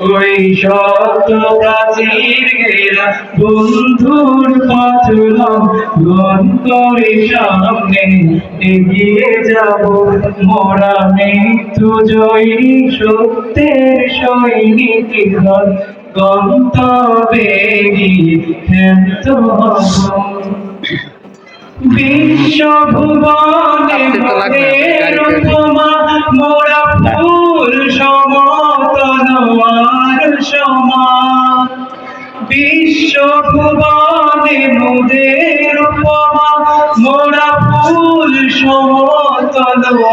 ওই শত প্রাচীর ঘেরা বন্ধুর পথলম গন্তরে সামনে এগিয়ে যাব। মোরা মৃত্যু জয়ী সত্যের সৈনিক দল গন্তব্যে গিয়ে ক্ষান্ত বিশ্বভুবনে মোরা ফুল সমতনোয়ার সমান বিশ্বভুবনে মোদের উপমা, মোরা ফুল সমতনোয়ার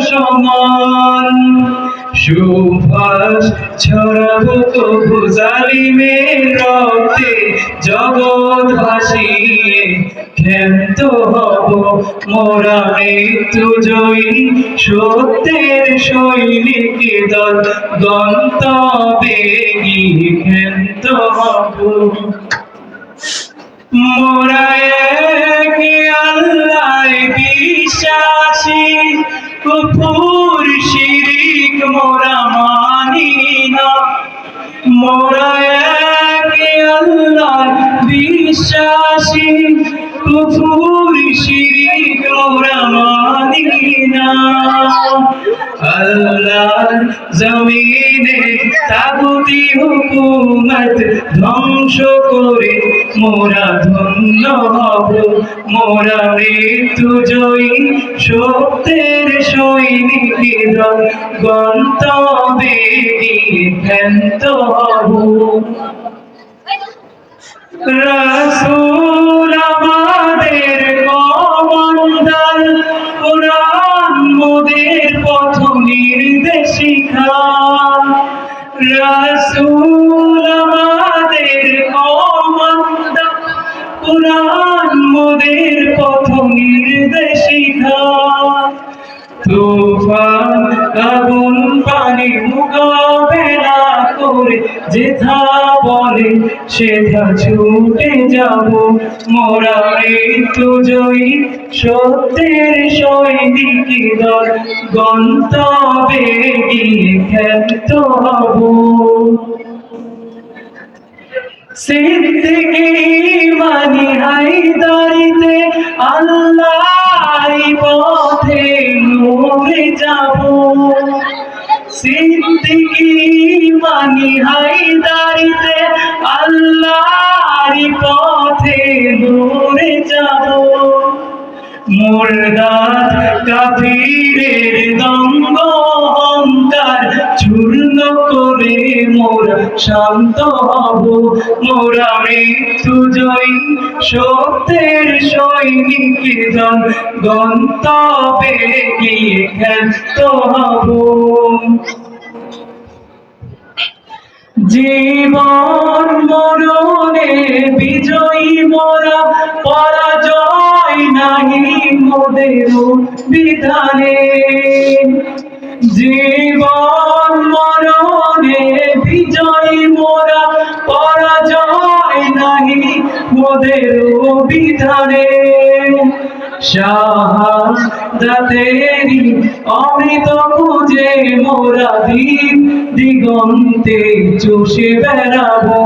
সমান। সুভাষ ছড়াবো তবু জালিমের রক্তে জগৎ ভাসিয়ে ক্ষান্ত হব। মোরা মৃত্যু জয়ী। সত্যের সৈনিক দল গন্তব্যে গিয়ে ক্ষান্ত হব। মোরা আল্লাহ বিশ্বাসী। কুফুর শিরিক মোরা মানি না। মোরা এক আল্লাহ বিশ্বাসী। হুকুমত ধ্বংস করে মোরা ধন্য হব মোরা মৃত্যু জয়ী সত্যের সৈনিক গন্তব্যে হব। রাসূল তুফান আগুন পানি মোকাবেলা করে যেথা বলে সেথা ছুটে যাব। মোরা মৃত্যু জয়ী, সত্যের সৈনিক দল গন্তব্যে গিয়ে খ্যাত হব। সিদ্দিকি সিদ্দিকি মানি হাইদারিতে আল্লাহর পথে দূরে যাব। মুর্দাত কাফিরের দঙ্গ মোরা শান্ত হব। মোরা মৃত্যু জয়ী সত্যের সৈনিক দল গন্তব্যে গিয়ে ক্ষান্ত হব। জীবন মরণে বিজয়ী মোরা, পরাজয় নাহি মোদের বিধানে। জীবন মোদের বিধানে শাহাদাতেরি অমৃত খুঁজে মোরা দ্বীপ দিগন্তে চষে বেড়াবো।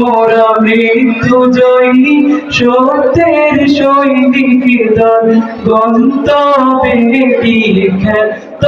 মোরা মৃত্যু জয়ী সত্যের সৈনিক দল, গন্তব্যে গিয়ে খ্যাত